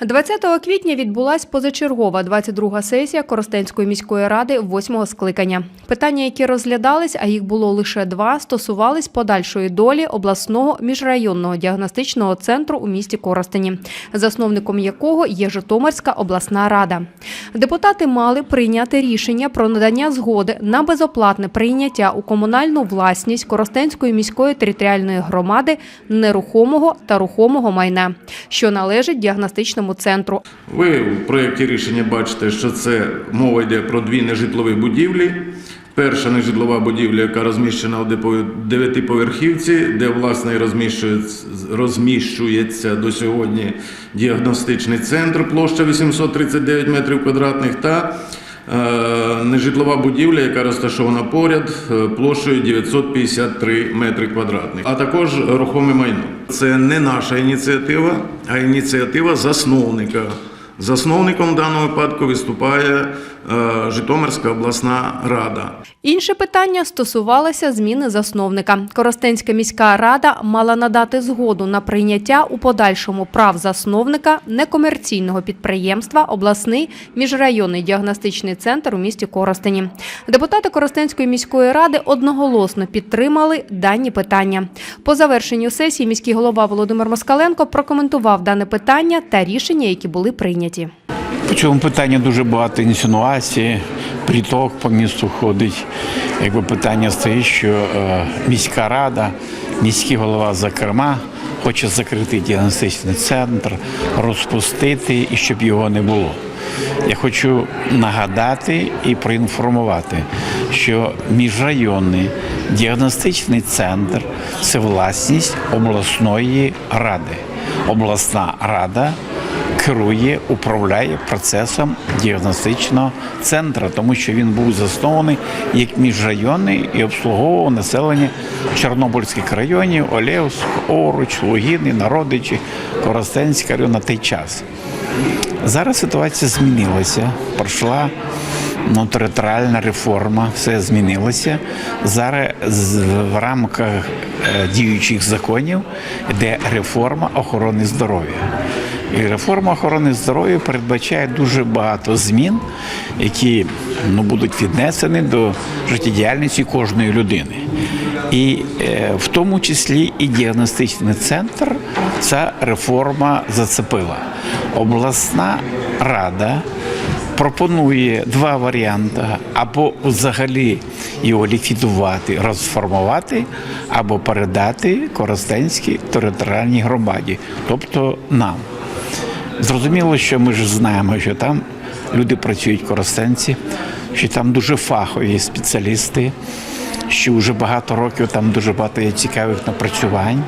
20 квітня відбулась позачергова 22-га сесія Коростенської міської ради восьмого скликання. Питання, які розглядались, а їх було лише два, стосувались подальшої долі обласного міжрайонного діагностичного центру у місті Коростені, засновником якого є Житомирська обласна рада. Депутати мали прийняти рішення про надання згоди на безоплатне прийняття у комунальну власність Коростенської міської територіальної громади нерухомого та рухомого майна, що належить діагностичному центру. Ви в проєкті рішення бачите, що це мова йде про дві нежитлові будівлі. Перша нежитлова будівля, яка розміщена у дев'ятиповерхівці, де власне розміщується до сьогодні діагностичний центр, площа 839 метрів квадратних, та е, нежитлова будівля, яка розташована поряд, е, площею 953 метри квадратних, а також рухоме майно. Це не наша ініціатива, а ініціатива засновника. Засновником в даному випадку виступає Житомирська обласна рада. Інше питання стосувалося зміни засновника. Коростенська міська рада мала надати згоду на прийняття у подальшому прав засновника некомерційного підприємства обласний міжрайонний діагностичний центр у місті Коростені. Депутати Коростенської міської ради одноголосно підтримали дані питання. По завершенню сесії міський голова Володимир Москаленко прокоментував дане питання та рішення, які були прийняті. По цьому питанню дуже багато інсинуацій, приток по місту ходить. Якби питання стоїть, що е, міська рада, міський голова, зокрема, хоче закрити діагностичний центр, розпустити і щоб його не було. Я хочу нагадати і проінформувати, що міжрайонний діагностичний центр це власність обласної ради. Обласна рада керує, управляє процесом діагностичного центру, тому що він був заснований як міжрайонний і обслуговував населення Чорнобильських районів, Олевськ, Оруч, Лугіни, Народичі, Коростенський район на той час. Зараз ситуація змінилася. Пройшла ну, територіальна реформа, все змінилося. Зараз в рамках е, діючих законів йде реформа охорони здоров'я. І реформа охорони здоров'я передбачає дуже багато змін, які ну, будуть віднесені до життєдіяльності кожної людини. І е, в тому числі і діагностичний центр ця реформа зацепила. Обласна рада пропонує два варіанти: або взагалі його ліквідувати, розформувати, або передати Коростенській територіальній громаді, тобто нам. Зрозуміло, що ми ж знаємо, що там люди працюють коростенці, що там дуже фахові спеціалісти, що вже багато років там дуже багато є цікавих напрацювань,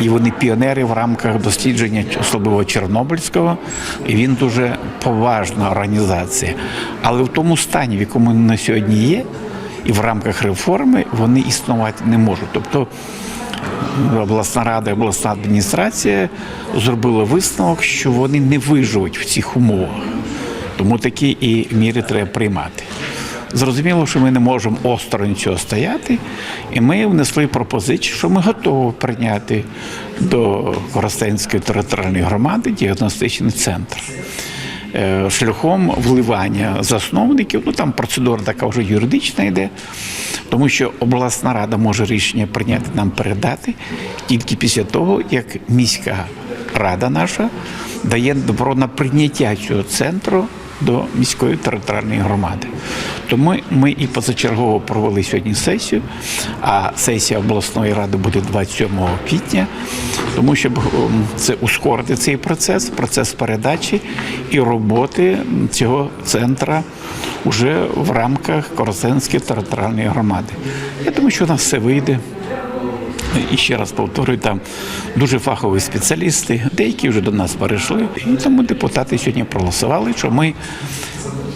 і вони піонери в рамках дослідження особливо Чорнобильського, і він дуже поважна організація. Але в тому стані, в якому на сьогодні є, і в рамках реформи вони існувати не можуть. Тобто обласна рада, обласна адміністрація зробили висновок, що вони не виживуть в цих умовах. Тому такі і міри треба приймати. Зрозуміло, що ми не можемо осторонь цього стояти, і ми внесли пропозицію, що ми готові прийняти до Коростенської територіальної громади діагностичний центр. Е, Шляхом вливання засновників, ну там процедура така вже юридична йде, тому що обласна рада може рішення прийняти нам передати тільки після того, як міська рада наша дає добро на прийняття цього центру до міської територіальної громади. Тому ми і позачергово провели сьогодні сесію, а сесія обласної ради буде 27 квітня, тому щоб ем, це ускорити цей процес, процес передачі і роботи цього центра вже в рамках Коростенської територіальної громади. Я думаю, що у нас все вийде. І ще раз повторюю, там дуже фахові спеціалісти, деякі вже до нас перейшли. І тому депутати сьогодні проголосували, що ми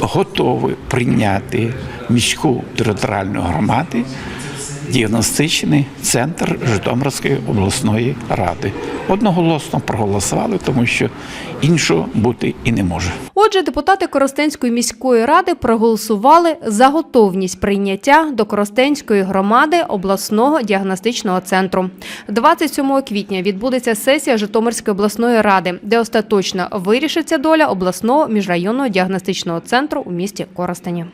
готові прийняти міську територіальну громаду діагностичний центр Житомирської обласної ради. Одноголосно проголосували, тому що іншого бути і не може. Отже, депутати Коростенської міської ради проголосували за готовність прийняття до Коростенської громади обласного діагностичного центру. 27 квітня відбудеться сесія Житомирської обласної ради, де остаточно вирішиться доля обласного міжрайонного діагностичного центру у місті Коростені.